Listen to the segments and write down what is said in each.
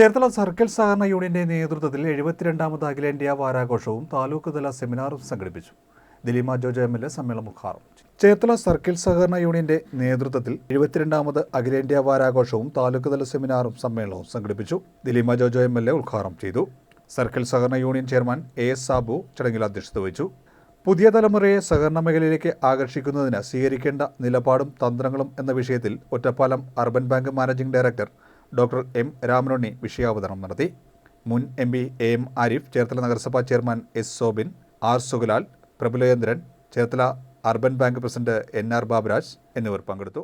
Cherthala circle സഹകരണ യൂണിയന്റെ നേതൃത്വത്തിൽ എഴുപത്തിരണ്ടാമത് അഖിലേന്ത്യാ വാരാഘോഷവും താലൂക്ക് തല സെമിനാറും സംഘടിപ്പിച്ചു. Daleema Jojo M L A സമ്മേളനം ഉദ്ഘാടനം. ചേർത്തല സർക്കിൾ സഹകരണ യൂണിയന്റെ നേതൃത്വത്തിൽ എഴുപത്തിരണ്ടാമത് അഖിലേന്ത്യാ വാരാഘോഷവും താലൂക്ക് തല സെമിനാറും സമ്മേളനവും സംഘടിപ്പിച്ചു. Daleema Jojo M L A ഉദ്ഘാടനം ചെയ്തു. സർക്കിൾ സഹകരണ union chairman A S Sabu ചടങ്ങിൽ അധ്യക്ഷത വഹിച്ചു. പുതിയ തലമുറയെ സഹകരണ മേഖലയിലേക്ക് ആകർഷിക്കുന്നതിന് സ്വീകരിക്കേണ്ട നിലപാടും തന്ത്രങ്ങളും എന്ന വിഷയത്തിൽ Ottapalam urban bank managing director doctor M Ramanunni വിഷയാവതരണം നടത്തി. മുൻ M P A M Arif Cherthala നഗരസഭാ chairman S Sobin R Sugulal Prabhulendran Cherthala urban bank president N R Baburaj എന്നിവർ പങ്കെടുത്തു.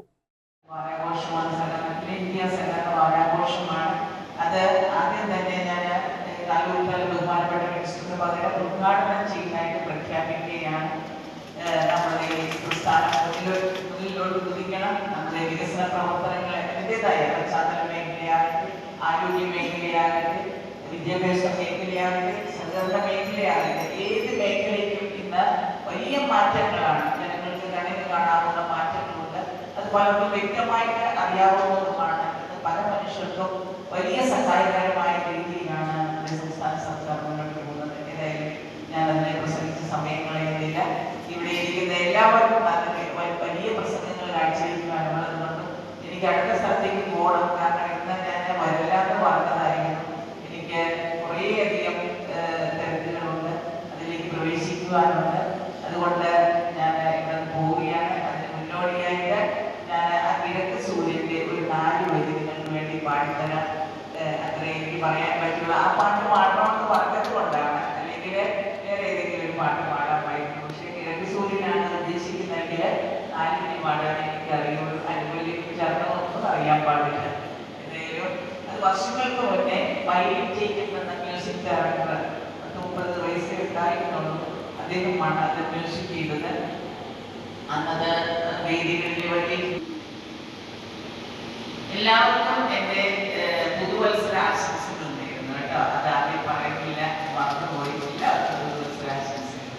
അത് ആദ്യം തന്നെ ഞാൻ ബഹുമാനപ്പെട്ട മിനിസ്റ്ററിന് പകരം ഉദ്ഘാടനം ചെയ്യുന്നതായിട്ട് പ്രഖ്യാപിക്കുകയാണ്. നമ്മുടെ ഈ പ്രസ്ഥാനം മുന്നിലോട്ട് കുതിക്കണം. നമ്മുടെ വികസന പ്രവർത്തനങ്ങളെ അതിന്റെതായ പശ്ചാത്തല മേഖലയാകട്ടെ ആരോഗ്യ മേഖലയാകട്ടെ വിദ്യാഭ്യാസ മേഖലയാകട്ടെ സഹകരണ മേഖലയാകട്ടെ ഏത് മേഖലയ്ക്കും ഇന്ന് വലിയ മാറ്റങ്ങളാണ് ജനങ്ങൾക്ക് കണ്ണിന് കാണാവുന്ന മാറ്റങ്ങളുണ്ട്. അത് പലർക്കും വ്യക്തമായിട്ട് അറിയാവുന്നതുമാണ്. ഇത് പല മനുഷ്യർക്കും വലിയ സഹായകരമായ പ്രവേശിക്കുവാനുണ്ട് അതുകൊണ്ട് ഞാൻ ഇവിടെ പോവുകയാണ്. അതിന് മുന്നോടിയായിട്ട് ഞാൻ ആ കിഴക്ക് സൂര്യന്റെ ഒരു നാല് വരി നിങ്ങൾക്ക് വേണ്ടി പാടിത്തരാം. അത്രേ എനിക്ക് പറയാൻ പറ്റുള്ളൂ. ആ പാട്ട് പാടണമെന്ന് പറഞ്ഞത് കൊണ്ടാണ്. അല്ലെങ്കിൽ വേറെ ഏതെങ്കിലും ഒരു പാട്ട് പാടാമായിരുന്നു പക്ഷെ കിഴക്ക് സൂര്യനാണ് ഉദ്ദേശിക്കുന്നെങ്കിൽ നാല് വരി പാടാൻ എനിക്ക് അറിയുള്ളൂ. അനുകൂലിക്ക് ചേർന്നതൊന്നും അറിയാൻ പാടില്ല. എന്തായാലും അത് വർഷങ്ങൾക്ക് മുന്നേ ജേക്കബ് എന്ന മ്യൂസിക് ഡയറക്ടർ അദ്ദേഹമാണ് അത് മ്യൂസിക് ചെയ്തത് അന്നത് വേദികളിൽ വഴി. എല്ലാവർക്കും എന്റെ പുതുവത്സര ആശംസകൾ നേരുന്നു കേട്ടോ. അത് ആദ്യം പറയുന്നില്ല മറന്നു പോയിട്ടില്ല. പുതുവത്സര ആശംസകൾ